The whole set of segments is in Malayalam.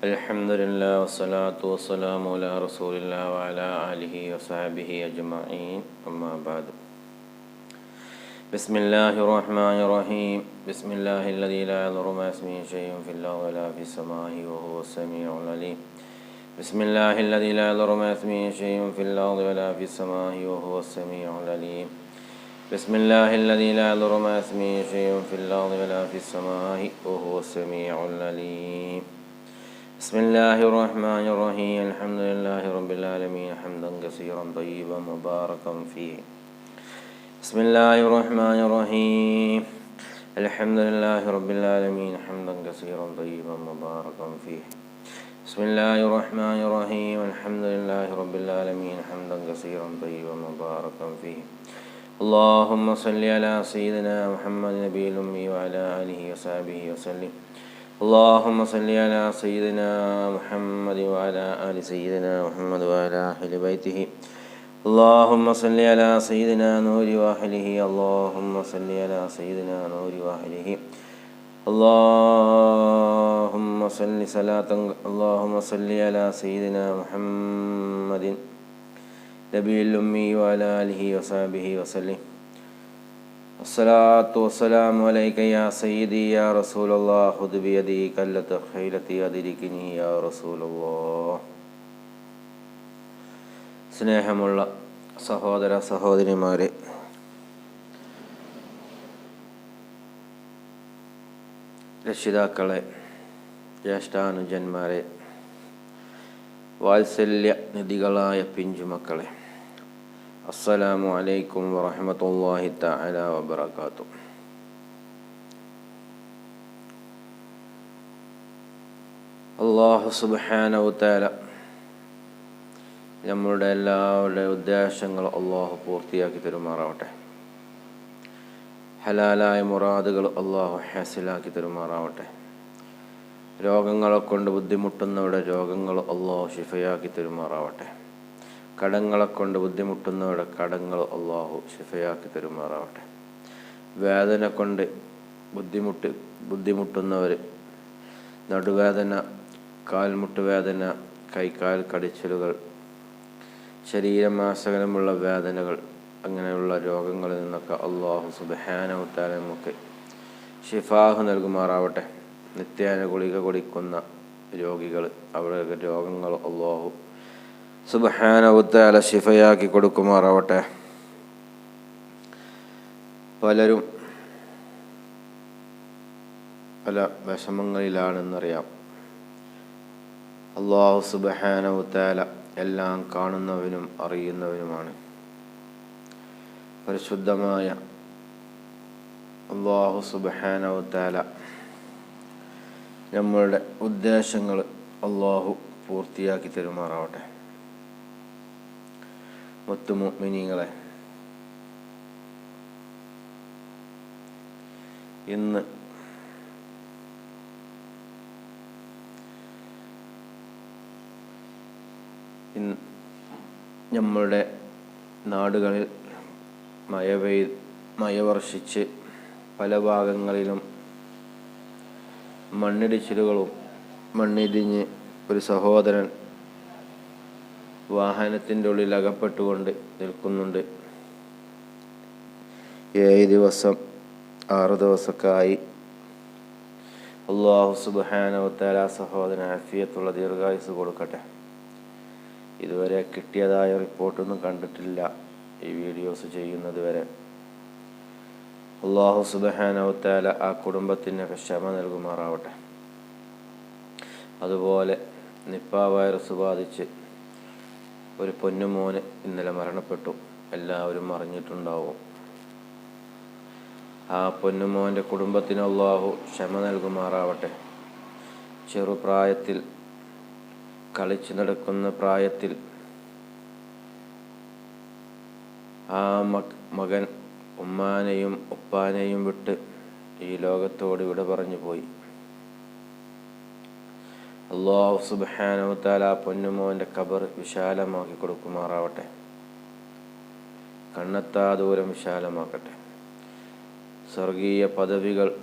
الحمد لله والصلاة والسلام على رسول الله وعلى آله وصحبه أجمعين. أما بعد. بسم الله الرحمن الرحيم. بسم الله الذي لا يضر ما اسمه شيء في الأرض ولا في السماء وهو السميع العليم. بسم الله الذي لا يضر ما اسمه شيء في الأرض ولا في السماء وهو السميع العليم. بسم الله الذي لا يضر ما اسمه شيء في الأرض ولا في السماء وهو السميع العليم. بسم الله الرحمن الرحيم. الحمد لله رب العالمين. حمدا كثيرا طيبا مباركا فيه. بسم الله الرحمن الرحيم. الحمد لله رب العالمين. حمدا كثيرا طيبا مباركا فيه. بسم الله الرحمن الرحيم. الحمد لله رب العالمين. حمدا كثيرا طيبا مباركا فيه. اللهم صل على سيدنا محمد نبي الأمي وعلى آله وصحبه وسلم. اللهم صل على سيدنا محمد وعلى آل سيدنا محمد وعلى أهل بيته اللهم صل على سيدنا نور واحله اللهم صل على سيدنا نور واحله اللهم صل صلاة اللهم صل على سيدنا محمد نبي الأمي وعلى آله وصحبه وسلم അസ്സലാത്തു വസ്സലാമു അലൈക യാ സയ്യിദി യാ റസൂലല്ലാഹ് ഹുദ്ബിയദി കല്ലത്ത് ഖൈലത്തി അതിരിക്കിനി യാ റസൂലല്ലാഹ് സ്നേഹമുള്ള സഹോദര സഹോദരിമാരെ രക്ഷിതാക്കളെ ജ്യേഷ്ഠാനുജന്മാരെ വാത്സല്യ നിധികളായ പിഞ്ചുമക്കളെ അസ്സലാമു അലൈക്കും വറഹമത്തല്ലാഹി തആല വബറകാത്തു അള്ളാഹു സുബ്ഹാനഹു നമ്മളുടെ എല്ലാവരുടെ ഉദ്ദേശങ്ങൾ അള്ളാഹു പൂർത്തിയാക്കി തരുമാറാവട്ടെ. ഹലാലായ മുറാദുകൾ അള്ളാഹു ഹാസിലാക്കി തരുമാറാവട്ടെ. രോഗങ്ങളെ കൊണ്ട് ബുദ്ധിമുട്ടുന്നവരുടെ രോഗങ്ങൾ അള്ളാഹു ഷിഫയാക്കി തരുമാറാവട്ടെ. കടങ്ങളെ കൊണ്ട് ബുദ്ധിമുട്ടുന്നവരുടെ കടങ്ങൾ അള്ളാഹു ഷിഫയാക്കി തരുമാറാവട്ടെ. വേദന കൊണ്ട് ബുദ്ധിമുട്ട് ബുദ്ധിമുട്ടുന്നവർ നടുവേദന കാൽമുട്ട് വേദന കൈക്കാൽ കടിച്ചലുകൾ ശരീരമാസകലമുള്ള വേദനകൾ അങ്ങനെയുള്ള രോഗങ്ങളിൽ നിന്നൊക്കെ അള്ളാഹു സുബഹാനവുത്താല നമുക്ക് ഷിഫാഹ് നൽകുമാറാവട്ടെ. നിത്യേന ഗുളിക കുടിക്കുന്ന രോഗികൾ അവരുടെ രോഗങ്ങൾ അള്ളാഹു സുബഹാനവുത്താല ശിഫയാക്കി കൊടുക്കുമാറാവട്ടെ. പലരും പല വിഷമങ്ങളിലാണെന്നറിയാം. അള്ളാഹു സുബഹാനവുത്താല എല്ലാം കാണുന്നവനും അറിയുന്നവനുമാണ്. പരിശുദ്ധമായ അള്ളാഹു സുബഹാനവുത്താല നമ്മളുടെ ഉദ്ദേശങ്ങൾ അള്ളാഹു പൂർത്തിയാക്കി തരുമാറാവട്ടെ. മുത്തുമിനിങ്ങളെ ഇന്ന് നമ്മളുടെ നാടുകളിൽ മഴ പെയ് മഴ വർഷിച്ച് പല ഭാഗങ്ങളിലും മണ്ണിടിച്ചിലുകളും മണ്ണിടിഞ്ഞ് ഒരു സഹോദരൻ വാഹനത്തിന്റെ ഉള്ളിൽ അകപ്പെട്ടുകൊണ്ട് നിൽക്കുന്നുണ്ട്. ഏഴ് ദിവസം ആറ് ദിവസമൊക്കെ ആയി അള്ളാഹു സുബാനവത്താല സഹോദരൻ അഫിയത്തുള്ള ദീർഘായുസ് കൊടുക്കട്ടെ. ഇതുവരെ കിട്ടിയതായ റിപ്പോർട്ടൊന്നും കണ്ടിട്ടില്ല ഈ വീഡിയോസ് ചെയ്യുന്നത് വരെ. അള്ളാഹു സുബഹാനവത്താല ആ കുടുംബത്തിന് ക്ഷമ നൽകുമാറാവട്ടെ. അതുപോലെ നിപ്പ വൈറസ് ബാധിച്ച് ഒരു പൊന്നുമോന് ഇന്നലെ മരണപ്പെട്ടു. എല്ലാവരും അറിഞ്ഞിട്ടുണ്ടാവും. ആ പൊന്നുമോന്റെ കുടുംബത്തിന് അള്ളാഹു ക്ഷമ നൽകുമാറാവട്ടെ. ചെറുപ്രായത്തിൽ കളിച്ചു നടക്കുന്ന പ്രായത്തിൽ ആ മകൻ ഉമ്മാനെയും ഉപ്പാനെയും വിട്ട് ഈ ലോകത്തോട് വിട പറഞ്ഞു പോയി അള്ളാഹു സുബാനവത്താല പൊന്നുമോന്റെ കബർ വിശാലമാക്കി കൊടുക്കുമാറാവട്ടെ. കണ്ണെത്താ ദൂരം വിശാലമാക്കട്ടെ. സ്വർഗീയ പദവികൾ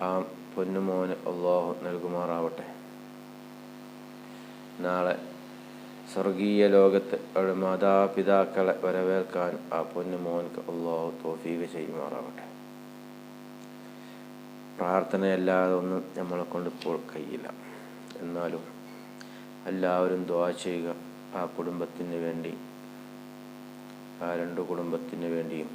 ആ പൊന്നുമോന് അള്ളാഹു നൽകുമാറാവട്ടെ. നാളെ സ്വർഗീയ ലോകത്ത് അവരുടെ മാതാപിതാക്കളെ വരവേൽക്കാൻ ആ പൊന്നുമോൻക്ക് അള്ളാഹു തോഫീക ചെയ്യുമാറാവട്ടെ. പ്രാർത്ഥനയല്ലാതെ ഒന്നും നമ്മളെ കൊണ്ടിപ്പോൾ കഴിയില്ല. എന്നാലും എല്ലാവരും ദ്വാ ചെയ്യുക. ആ കുടുംബത്തിന് വേണ്ടി ആ രണ്ട് കുടുംബത്തിന് വേണ്ടിയും.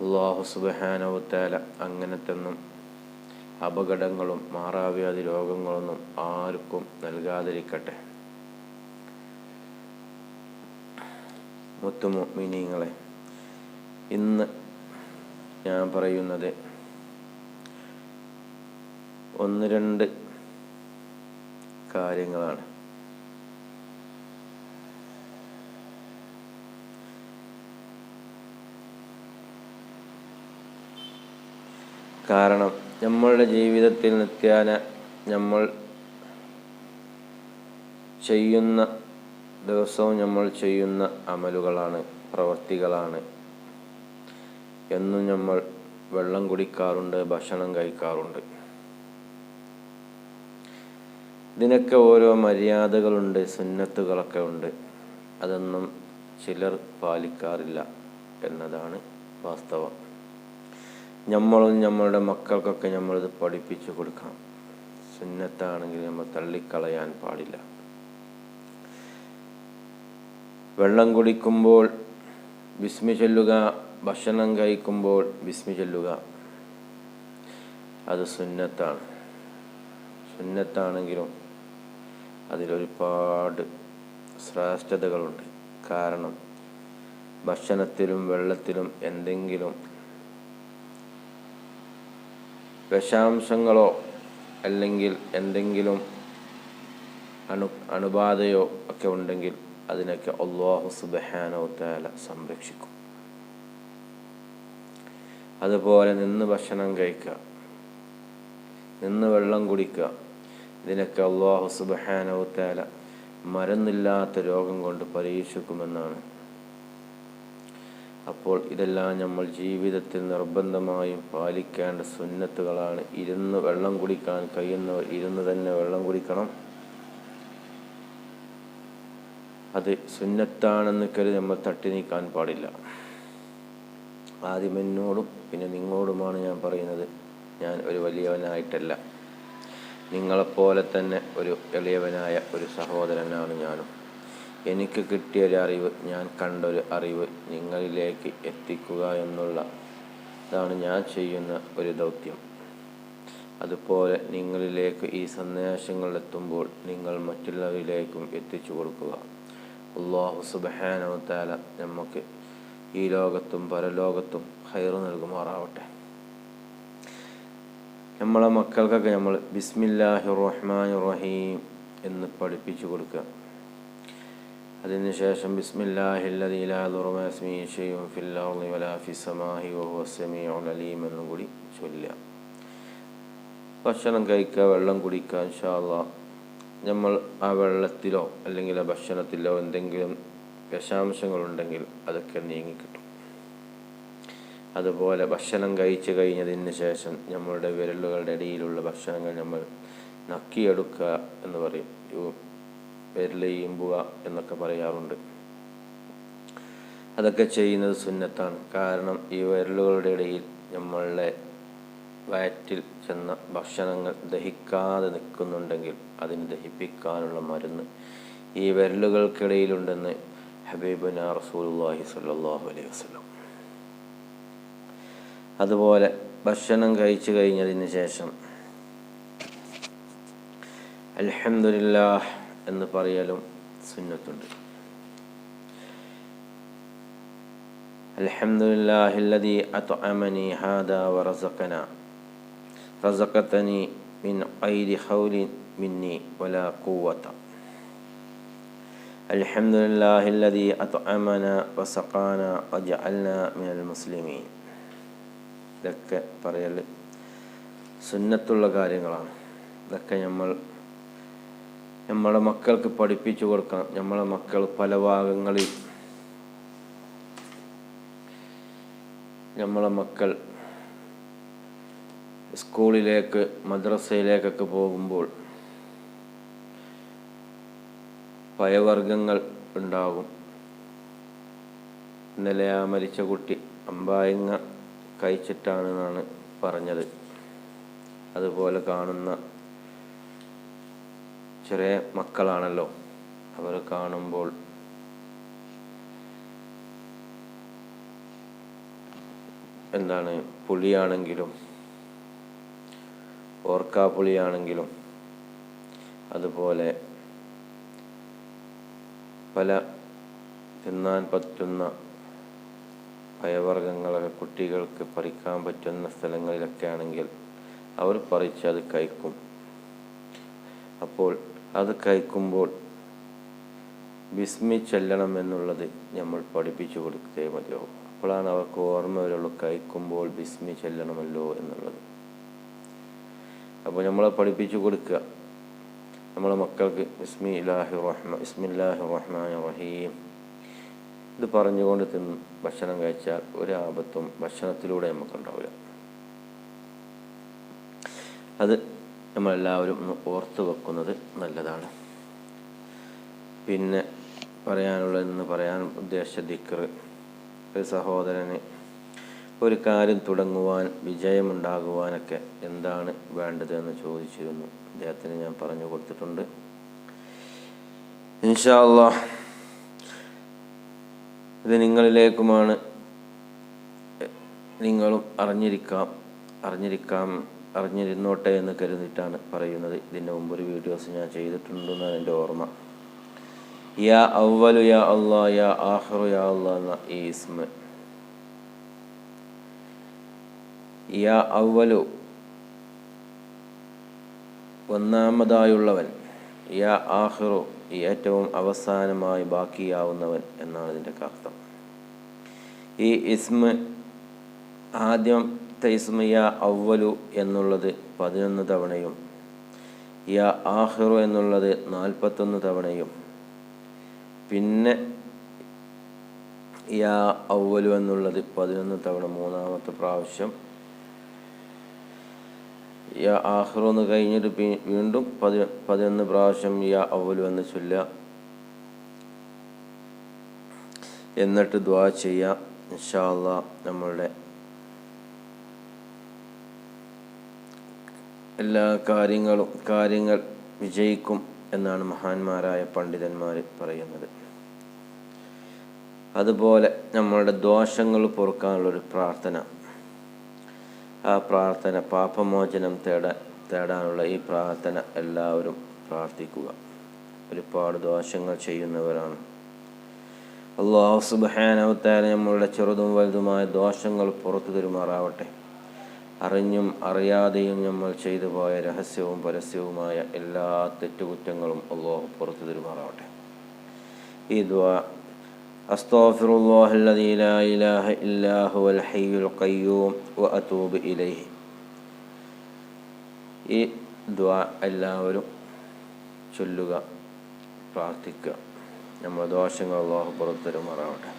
അള്ളാഹു സുബഹാനവത്താല അങ്ങനത്തെന്നും അപകടങ്ങളും മാറാവ്യാധി രോഗങ്ങളൊന്നും ആർക്കും നൽകാതിരിക്കട്ടെ. മുത്തുമിനിങ്ങളെ ഇന്ന് ഞാൻ പറയുന്നത് ഒന്ന് രണ്ട് കാര്യങ്ങളാണ്. കാരണം നമ്മളുടെ ജീവിതത്തിൽ നിത്യാന നമ്മൾ ചെയ്യുന്ന ദിവസവും നമ്മൾ ചെയ്യുന്ന അമലുകളാണ് പ്രവൃത്തികളാണ് എന്നും നമ്മൾ വെള്ളം കുടിക്കാറുണ്ട് ഭക്ഷണം കഴിക്കാറുണ്ട്. ഇതിനൊക്കെ ഓരോ മര്യാദകളുണ്ട് സുന്നത്തുകളൊക്കെ ഉണ്ട്. അതൊന്നും ചിലർ പാലിക്കാറില്ല എന്നതാണ് വാസ്തവം. നമ്മളും നമ്മളുടെ മക്കൾക്കൊക്കെ നമ്മളിത് പഠിപ്പിച്ചു കൊടുക്കണം. സുന്നത്താണെങ്കിൽ നമ്മൾ തള്ളിക്കളയാൻ പാടില്ല. വെള്ളം കുടിക്കുമ്പോൾ വിസ്മി ചൊല്ലുക ഭക്ഷണം കഴിക്കുമ്പോൾ വിസ്മി ചൊല്ലുക അത് സുന്നത്താണ്. സുന്നത്താണെങ്കിലും അതിലൊരുപാട് ശ്രേഷ്ഠതകളുണ്ട്. കാരണം ഭക്ഷണത്തിലും വെള്ളത്തിലും എന്തെങ്കിലും വിഷാംശങ്ങളോ അല്ലെങ്കിൽ എന്തെങ്കിലും അണു അണുബാധയോ ഒക്കെ ഉണ്ടെങ്കിൽ അതിനൊക്കെ അള്ളാഹു സുബഹാനോ താല സംരക്ഷിക്കും. അതുപോലെ നിന്ന് ഭക്ഷണം കഴിക്കുക. നിന്ന് വെള്ളം കുടിക്കുക. ഇതിനൊക്കെ അള്ളാഹു സുബഹാനവുത്താല താല മരുന്നില്ലാത്ത രോഗം കൊണ്ട് പരീക്ഷിക്കുമെന്നാണ്. അപ്പോൾ ഇതെല്ലാം നമ്മൾ ജീവിതത്തിൽ നിർബന്ധമായും പാലിക്കേണ്ട സുന്നത്തുകളാണ്. ഇരുന്ന് വെള്ളം കുടിക്കാൻ കഴിയുന്നവർ ഇരുന്ന് തന്നെ വെള്ളം കുടിക്കണം. അത് സുന്നത്താണെന്ന് കരുതി നമ്മൾ തട്ടി നീക്കാൻ പാടില്ല. ആദ്യം എന്നോടും പിന്നെ നിങ്ങളോടുമാണ് ഞാൻ പറയുന്നത്. ഞാൻ ഒരു വലിയവനായിട്ടല്ല. നിങ്ങളെപ്പോലെ തന്നെ ഒരു എളിയവനായ ഒരു സഹോദരനാണ് ഞാനും. എനിക്ക് കിട്ടിയൊരു അറിവ് ഞാൻ കണ്ടൊരു അറിവ് നിങ്ങളിലേക്ക് എത്തിക്കുക എന്നുള്ള ഇതാണ് ഞാൻ ചെയ്യുന്ന ഒരു ദൗത്യം. അതുപോലെ നിങ്ങളിലേക്ക് ഈ സന്ദേശങ്ങൾ എത്തുമ്പോൾ നിങ്ങൾ മറ്റുള്ളവരിലേക്കും എത്തിച്ചു കൊടുക്കുക. അള്ളാഹു സുബഹാനവത്താല നമുക്ക് ഈ ലോകത്തും പരലോകത്തും ഹൈറ് നൽകുമാറാവട്ടെ. നമ്മളെ മക്കൾക്കൊക്കെ നമ്മൾ ബിസ്മില്ലാഹി റഹ്മാൻ റഹീം എന്ന് പഠിപ്പിച്ചു കൊടുക്കുക. അതിനുശേഷം ബിസ്മില്ലാഹില്ലതീലാലുറമസ്മീഷയും എന്നും കൂടി ചൊല്ലുക. ഭക്ഷണം കഴിക്കുക വെള്ളം കുടിക്കുക ഇൻഷാല്ല നമ്മൾ ആ വെള്ളത്തിലോ അല്ലെങ്കിൽ ആ ഭക്ഷണത്തിലോ എന്തെങ്കിലും വിഷാംശങ്ങളുണ്ടെങ്കിൽ അതൊക്കെ നീങ്ങിക്കിട്ടും. അതുപോലെ ഭക്ഷണം കഴിച്ചു കഴിഞ്ഞതിന് ശേഷം നമ്മളുടെ വിരലുകളുടെ ഇടയിലുള്ള ഭക്ഷണങ്ങൾ നമ്മൾ നക്കിയെടുക്കുക എന്ന് പറയും. വിരലെയ്യുമ്പുക എന്നൊക്കെ പറയാറുണ്ട്. അതൊക്കെ ചെയ്യുന്നത് സുന്നത്താണ്. കാരണം ഈ വിരലുകളുടെ ഇടയിൽ നമ്മളുടെ വയറ്റിൽ ചെന്ന ഭക്ഷണങ്ങൾ ദഹിക്കാതെ നിൽക്കുന്നുണ്ടെങ്കിൽ അതിന് ദഹിപ്പിക്കാനുള്ള മരുന്ന് ഈ വിരലുകൾക്കിടയിലുണ്ടെന്ന് ഹബീബുന റസൂലുള്ളാഹി സ്വല്ലല്ലാഹു അലൈഹി വസല്ലം അതുപോലെ ഭക്ഷണം കഴിച്ചു കഴിഞ്ഞതിന് ശേഷം അൽഹംദുലില്ലാഹ് എന്ന് പറയലും സുന്നത്തുണ്ട്. അൽഹംദുലില്ലാഹില്ലദീ അത്അമനി ഹാദാ വറസഖന റസഖതനി മിൻ ഐരി ഹൗലിൻ മിന്നി വലാ ഖുവത. അൽഹംദുലില്ലാഹില്ലദീ അത്അമന വസഖാന വജഅൽന മിനൽ മുസ്ലിമീൻ. ഇതൊക്കെ പറയൽ സുന്നത്തുള്ള കാര്യങ്ങളാണ്. ഇതൊക്കെ നമ്മൾ നമ്മളെ മക്കൾക്ക് പഠിപ്പിച്ചു കൊടുക്കണം. നമ്മളെ മക്കൾ പല ഭാഗങ്ങളിൽ നമ്മളെ മക്കൾ സ്കൂളിലേക്ക് മദ്രസയിലേക്കൊക്കെ പോകുമ്പോൾ പയവർഗങ്ങൾ ഉണ്ടാകും. ഇന്നലെ ആ മരിച്ച കുട്ടി അമ്പായങ്ങ കഴിച്ചിട്ടാണെന്നാണ് പറഞ്ഞത്. അതുപോലെ കാണുന്ന ചെറിയ മക്കളാണല്ലോ. അവർ കാണുമ്പോൾ എന്താണ് പുളിയാണെങ്കിലും ഓർക്കാപ്പുളിയാണെങ്കിലും അതുപോലെ പല തിന്നാൻ പറ്റുന്ന പയവർഗങ്ങളൊക്കെ കുട്ടികൾക്ക് പറിക്കാൻ പറ്റുന്ന സ്ഥലങ്ങളിലൊക്കെ ആണെങ്കിൽ അവർ പറിച്ച് അത് കഴിക്കും. അപ്പോൾ അത് കഴിക്കുമ്പോൾ വിസ്മി ചെല്ലണം എന്നുള്ളത് നമ്മൾ പഠിപ്പിച്ചു കൊടുത്തേ മതിയാവും അപ്പോഴാണ് അവർക്ക് ഓർമ്മ വരുള്ളൂ കഴിക്കുമ്പോൾ ബിസ്മി ചെല്ലണമല്ലോ എന്നുള്ളത്. അപ്പോൾ നമ്മളെ പഠിപ്പിച്ചു കൊടുക്കുക. നമ്മളെ മക്കൾക്ക് ബിസ്മി ഇലാഹി റഹ്മ ഇസ്മില്ലാഹി റഹ്മാൻ റഹീം. ഇത് പറഞ്ഞുകൊണ്ട് തിന്ന് ഭക്ഷണം കഴിച്ചാൽ ഒരാപത്തും ഭക്ഷണത്തിലൂടെ നമുക്കുണ്ടാവില്ല. അത് നമ്മളെല്ലാവരും ഒന്ന് ഓർത്ത് വെക്കുന്നത് നല്ലതാണ്. പിന്നെ പറയാനുള്ളതെന്ന് പറയാൻ ഉദ്ദേശ ദിക്കർ ഒരു സഹോദരന് ഒരു കാര്യം തുടങ്ങുവാൻ വിജയമുണ്ടാകുവാനൊക്കെ എന്താണ് വേണ്ടതെന്ന് ചോദിച്ചിരുന്നു. അദ്ദേഹത്തിന് ഞാൻ പറഞ്ഞു കൊടുത്തിട്ടുണ്ട്. ഇൻഷാ അല്ലാഹ് ഇത് നിങ്ങളിലേക്കുമാണ്. നിങ്ങളും അറിഞ്ഞിരിക്കാം അറിഞ്ഞിരിക്കാം അറിഞ്ഞിരുന്നോട്ടെ എന്ന് കരുതിയിട്ടാണ് പറയുന്നത്. ഇതിന്റെ ഒരു വീഡിയോസ് ഞാൻ ചെയ്തിട്ടുണ്ടെന്നാണ് എന്റെ ഓർമ്മ. യാ അവലു യാ അള്ളാ യാ ആഹ്റു യാ അള്ളാ എന്ന ഈ ഇസ്മ. യാ അവലു ഒന്നാമതായുള്ളവൻ യാ ആഹ്റു ഏറ്റവും അവസാനമായി ബാക്കിയാവുന്നവൻ എന്നാണ് ഇതിന്റെ അർത്ഥം. ഈ ഇസ്മ ആദ്യം ഇസ്മ യാ അവലു എന്നുള്ളത് പതിനൊന്ന് തവണയും യാ ആഹിറു എന്നുള്ളത് നാൽപ്പത്തൊന്ന് തവണയും പിന്നെ യാ ഔവലു എന്നുള്ളത് പതിനൊന്ന് തവണ മൂന്നാമത്തെ പ്രാവശ്യം യാ ആഹ്റു എന്ന് കഴിഞ്ഞിട്ട് വീണ്ടും പതി പതിനൊന്ന് പ്രാവശ്യം യാ അവലു എന്ന് ചൊല്ലുക. എന്നിട്ട് ദ്വാ ചെയ്യാം ഇൻഷാല്ല നമ്മളുടെ എല്ലാ കാര്യങ്ങളും കാര്യങ്ങൾ വിജയിക്കും എന്നാണ് മഹാന്മാരായ പണ്ഡിതന്മാർ പറയുന്നത്. അതുപോലെ നമ്മളുടെ ദോഷങ്ങൾ പൊറുക്കാനുള്ളൊരു പ്രാർത്ഥന ആ പ്രാർത്ഥന പാപമോചനം തേടാൻ തേടാനുള്ള ഈ പ്രാർത്ഥന എല്ലാവരും പ്രാർത്ഥിക്കുക. ഒരുപാട് ദോഷങ്ങൾ ചെയ്യുന്നവരാണ്. അള്ളാഹു സുബാനവത്താല നമ്മളുടെ ചെറുതും വലുതുമായ ദോഷങ്ങൾ പുറത്തു തരുമാറാവട്ടെ. അറിഞ്ഞും അറിയാതെയും നമ്മൾ ചെയ്തു പോയ രഹസ്യവും പരസ്യവുമായ എല്ലാ തെറ്റുകുറ്റങ്ങളും അള്ളാഹു പുറത്തു തരുമാറാവട്ടെ. ഈ ദ്വാ أستغفر الله الذي لا إله إلا هو الحي القيوم وأتوب إليه ഈ ദ്വാ എല്ലാവരും ചൊല്ലുക പ്രാർത്ഥിക്കുക നമ്മുടെ ദോഷങ്ങൾ അള്ളാഹു പുറത്തരുമാറാവട്ടെ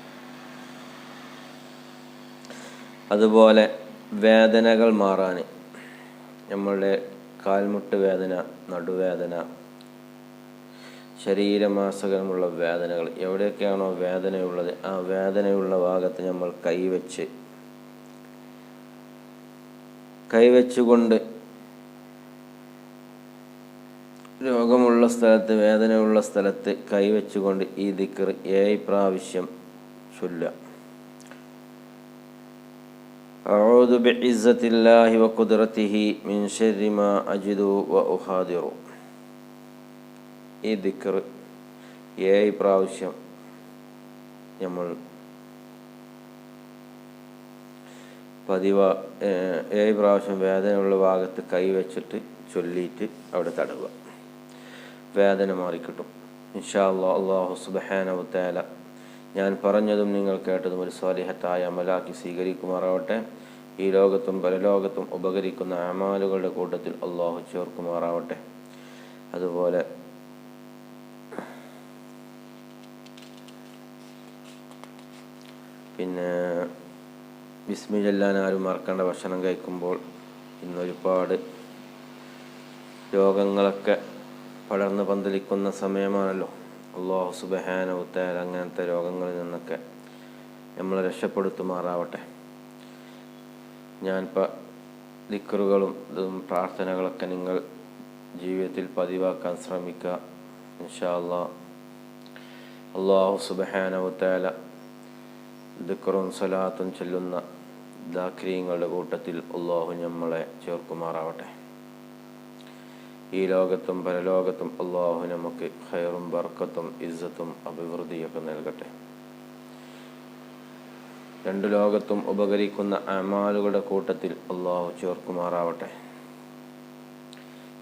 അതുപോലെ വേദനകൾ മാറാൻ നമ്മളുടെ കാൽമുട്ട് വേദന നടുവേദന ശരീരമാസകരമുള്ള വേദനകൾ എവിടെയൊക്കെയാണോ വേദനയുള്ളത് ആ വേദനയുള്ള ഭാഗത്ത് നമ്മൾ കൈവച്ച് കൈവച്ചുകൊണ്ട് രോഗമുള്ള സ്ഥലത്ത് വേദനയുള്ള സ്ഥലത്ത് കൈവച്ചുകൊണ്ട് ഈ ദിക്കർ ഏഴ് പ്രാവശ്യം ചൊല്ലുക أعوذ بعزة الله وقدرته من شر ما أجد وأحاذر ഈ ദിക്കർ ഏഴ് പ്രാവശ്യം നമ്മൾ പതിവ ഏ പ്രാവശ്യം വേദനയുള്ള ഭാഗത്ത് കൈവച്ചിട്ട് ചൊല്ലിയിട്ട് അവിടെ തടവുക. വേദന മാറിക്കിട്ടും. ഇൻഷാ അല്ലാ അള്ളാഹു സുബഹാനവത്തേല ഞാൻ പറഞ്ഞതും നിങ്ങൾ കേട്ടതും ഒരു സ്വാലിഹത്തായ അമലാക്കി സ്വീകരിക്കുമാറാവട്ടെ. ഈ ലോകത്തും പരലോകത്തും ഉപകരിക്കുന്ന അമാലുകളുടെ കൂട്ടത്തിൽ അള്ളാഹു ചേർക്കുമാറാവട്ടെ. അതുപോലെ പിന്നെ വിസ്മി ആരും മറക്കേണ്ട ഭക്ഷണം കഴിക്കുമ്പോൾ ഇന്നൊരുപാട് രോഗങ്ങളൊക്കെ പടർന്ന് പന്തലിക്കുന്ന സമയമാണല്ലോ. അള്ളാഹു സുബഹാനവുത്താൽ അങ്ങനത്തെ രോഗങ്ങളിൽ നിന്നൊക്കെ നമ്മളെ രക്ഷപ്പെടുത്തുമാറാവട്ടെ. ഞാനിപ്പോൾ ദിക്കറുകളും ഇതും പ്രാർത്ഥനകളൊക്കെ നിങ്ങൾ ജീവിതത്തിൽ പതിവാക്കാൻ ശ്രമിക്കുക. ഇൻഷാ അല്ലാ അള്ളാഹു സുബഹാനവുത്താല ദിക്കറും സലാത്തും ചെല്ലുന്ന ദാക്രീങ്ങളുടെ കൂട്ടത്തിൽ അള്ളാഹു നമ്മളെ ചേർക്കുമാറാവട്ടെ. ഈ ലോകത്തും പരലോകത്തും അള്ളാഹു നമുക്ക് ഖൈറും ബർക്കത്തും ഇസ്സത്തും അഭിവൃദ്ധിയൊക്കെ നൽകട്ടെ. രണ്ടു ലോകത്തും ഉപകരിക്കുന്ന അമാലുകളുടെ കൂട്ടത്തിൽ അള്ളാഹു ചേർക്കുമാറാവട്ടെ.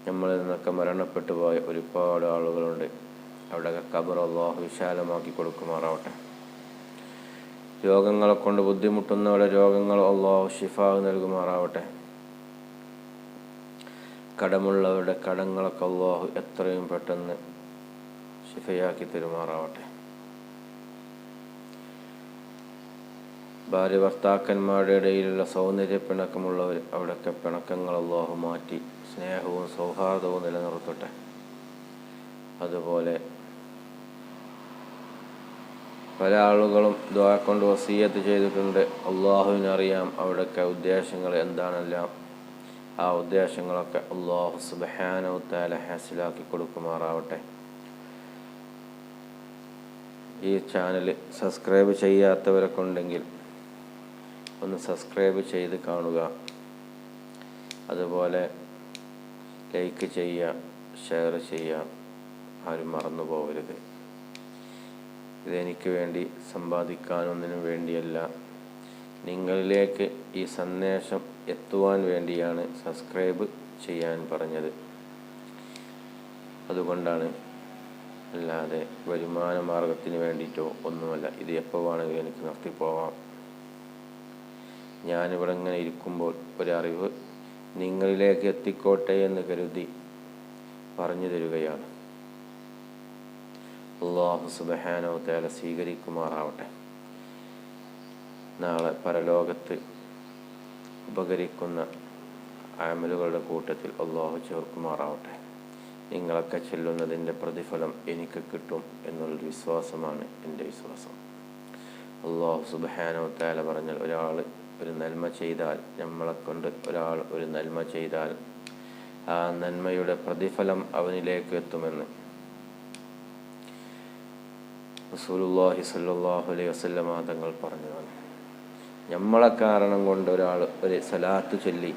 നമ്മളിൽ നിന്നൊക്കെ മരണപ്പെട്ടു പോയ ഒരുപാട് ആളുകളുണ്ട്. അവിടെയൊക്കെ കബർ അള്ളാഹു വിശാലമാക്കി കൊടുക്കുമാറാവട്ടെ. രോഗങ്ങളെ കൊണ്ട് ബുദ്ധിമുട്ടുന്നവരുടെ രോഗങ്ങൾ അള്ളാഹു ഷിഫാവ് നൽകുമാറാവട്ടെ. കടമുള്ളവരുടെ കടങ്ങളൊക്കെ അള്ളാഹു എത്രയും പെട്ടെന്ന് ഷിഫയാക്കി തരുമാറാവട്ടെ. ഭാര്യ ഭർത്താക്കന്മാരുടെ ഇടയിലുള്ള സൗന്ദര്യ പിണക്കമുള്ളവർ അവിടെയൊക്കെ പിണക്കങ്ങൾ അള്ളാഹു മാറ്റി സ്നേഹവും സൗഹാർദ്ദവും നിലനിർത്തട്ടെ. അതുപോലെ പല ആളുകളും ദ്വാ കൊണ്ട് വസീയത്ത് ചെയ്തിട്ടുണ്ട്. അള്ളാഹുവിനറിയാം അവിടെയൊക്കെ ഉദ്ദേശങ്ങൾ എന്താണെല്ലാം. ആ ഉദ്ദേശങ്ങളൊക്കെ അള്ളാഹു സുബഹാനവത്താല ഹാസിലാക്കി കൊടുക്കുമാറാവട്ടെ. ഈ ചാനൽ സബ്സ്ക്രൈബ് ചെയ്യാത്തവരൊക്കെ ഉണ്ടെങ്കിൽ ഒന്ന് സബ്സ്ക്രൈബ് ചെയ്ത് കാണുക. അതുപോലെ ലൈക്ക് ചെയ്യുക ഷെയർ ചെയ്യുക. ആരും മറന്നു പോകരുത് ഇതെനിക്ക് വേണ്ടി സമ്പാദിക്കാനൊന്നിനു വേണ്ടിയല്ല. നിങ്ങളിലേക്ക് ഈ സന്ദേശം എത്തുവാൻ വേണ്ടിയാണ് സബ്സ്ക്രൈബ് ചെയ്യാൻ പറഞ്ഞത്. അതുകൊണ്ടാണ് അല്ലാതെ വരുമാന മാർഗത്തിന് വേണ്ടിയിട്ടോ ഒന്നുമല്ല ഇത് എപ്പോൾ വേണമെങ്കിലും എനിക്ക് നിർത്തിപ്പോവാം ഞാനിവിടെ ഇങ്ങനെ ഇരിക്കുമ്പോൾ ഒരറിവ് നിങ്ങളിലേക്ക് എത്തിക്കോട്ടെ എന്ന് കരുതി പറഞ്ഞു തരികയാണ്. അള്ളാഹു സുബഹാനോ തേല സ്വീകരിക്കുമാറാവട്ടെ. നാളെ പരലോകത്ത് ഉപകരിക്കുന്ന ആമലുകളുടെ കൂട്ടത്തിൽ അള്ളാഹു ചേർക്കുമാറാവട്ടെ. നിങ്ങളൊക്കെ ചെല്ലുന്നതിന്റെ പ്രതിഫലം എനിക്ക് കിട്ടും എന്നുള്ളൊരു വിശ്വാസമാണ് എന്റെ വിശ്വാസം. അള്ളാഹു സുബഹാനോ താല പറഞ്ഞാൽ ഒരാൾ ഒരു നന്മ ചെയ്താൽ നമ്മളെ കൊണ്ട് ഒരാൾ ഒരു നന്മ ചെയ്താൽ ആ നന്മയുടെ പ്രതിഫലം അവനിലേക്ക് എത്തുമെന്ന് റസൂലുള്ളാഹി സ്വല്ലല്ലാഹു അലൈഹി വസല്ലമ തങ്ങൾ പറഞ്ഞതാണ്. നമ്മളെ കാരണം കൊണ്ട് ഒരാൾ ഒരു സലാത്ത് ചൊല്ലി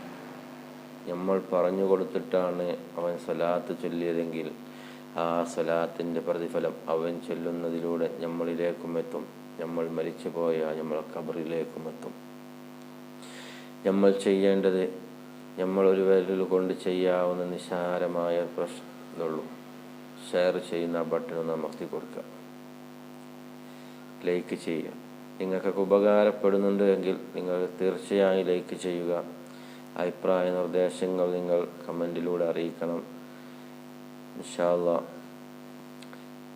നമ്മൾ പറഞ്ഞു കൊടുത്തിട്ടാണ് അവൻ സലാത്ത് ചൊല്ലിയതെങ്കിൽ ആ സലാത്തിന്റെ പ്രതിഫലം അവൻ ചൊല്ലുന്നതിലൂടെ നമ്മളിലേക്കും എത്തും. നമ്മൾ മരിച്ചു പോയാൽ നമ്മൾ കബറിലേക്കും എത്തും. നമ്മൾ ചെയ്യേണ്ടത് നമ്മൾ ഒരു വിരൽ കൊണ്ട് ചെയ്യാവുന്ന നിസ്സാരമായ പ്രശ്നമുള്ളൂ ഷെയർ ചെയ്യുന്ന ബട്ടൺ ഒന്ന് അമർത്തി കൊടുക്കുക. ലൈക്ക് ചെയ്യുക നിങ്ങൾക്കൊക്കെ ഉപകാരപ്പെടുന്നുണ്ട് എങ്കിൽ നിങ്ങൾ തീർച്ചയായും ലൈക്ക് ചെയ്യുക. അഭിപ്രായ നിർദ്ദേശങ്ങൾ നിങ്ങൾ കമന്റിലൂടെ അറിയിക്കണം. ഇൻഷാല്ല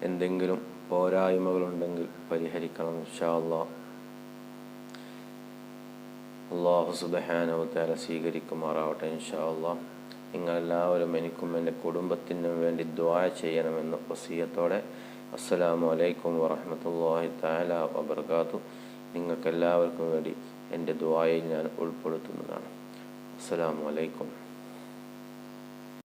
എന്തെങ്കിലും പോരായ്മകളുണ്ടെങ്കിൽ പരിഹരിക്കണം ഇൻഷാല്ല അള്ളാഹു സുബഹാനവത്താല സ്വീകരിക്കുമാറാവട്ടെ ഇൻഷാല്ല നിങ്ങളെല്ലാവരും എനിക്കും എന്റെ കുടുംബത്തിനും വേണ്ടി ദ്വായ ചെയ്യണമെന്ന് വസീയത്തോടെ അസ്സലാമു അലൈക്കും വറഹമത്തല്ലാഹി താല വബർക്കാത്തു നിങ്ങൾക്കെല്ലാവർക്കും വേണ്ടി എന്റെ ദ്വായിൽ ഞാൻ ഉൾപ്പെടുത്തുന്നതാണ്. അസ്സലാമു അലൈക്കും.